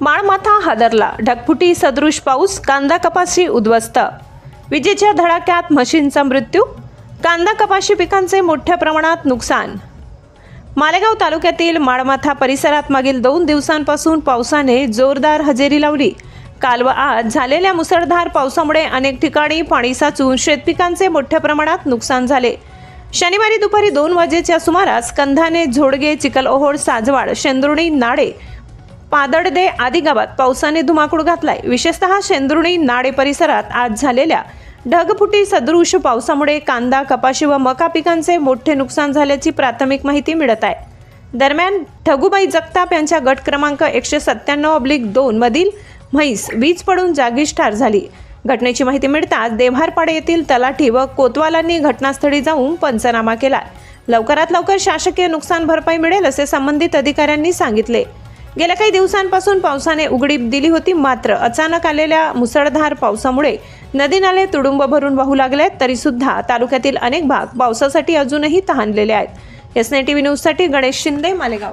माळमाथा हादरला. ढगफुटी सदृश पाऊस कांदा कपाशी उद्ध्वस्त. विजेच्या धडाक्यात म्हशींचा मृत्यू कांदा कपाशी पिकांचे मोठ्या प्रमाणात नुकसान. मालेगाव तालुक्यातील माळमाथा परिसरात मागील दोन दिवसांपासून पावसाने जोरदार हजेरी लावली. काल व आज झालेल्या मुसळधार पावसामुळे अनेक ठिकाणी पाणी साचून शेतपिकांचे मोठ्या प्रमाणात नुकसान झाले. शनिवारी दुपारी दोन वाजेच्या सुमारास कंधाने झोडगे चिखलओहोळ साजवाड शेंदुर्णी नाडे पादडदे आदी गावात पावसाने धुमाकूळ घातलाय. विशेषतः शेंद्रुणी नाडे परिसरात आज झालेल्या ढगफुटी सदृश पावसामुळे कांदा कपाशी व मका पिकांचे मोठे नुकसान झाल्याची प्राथमिक माहिती मिळत आहे. दरम्यान ठगुबाई जगताप यांच्या गट क्रमांक एकशे सत्त्याण्णव अब्लिक दोन मधील म्हैस वीज पडून जागीच ठार झाली. घटनेची माहिती मिळताच देव्हारपाडे येथील तलाठी व कोतवालांनी घटनास्थळी जाऊन पंचनामा केला. लवकरात लवकर शासकीय नुकसान भरपाई मिळेल असे संबंधित अधिकाऱ्यांनी सांगितले. गेल्या काही दिवसांपासून पावसाने उघडीप दिली होती मात्र अचानक आलेल्या मुसळधार पावसामुळे नदी नाले तुडुंब भरून वाहू लागले आहेत तरी सुद्धा तालुक्यातील अनेक भाग पावसासाठी अजूनही तहानलेले आहेत. एस टी व्ही न्यूजसाठी गणेश शिंदे मालेगाव.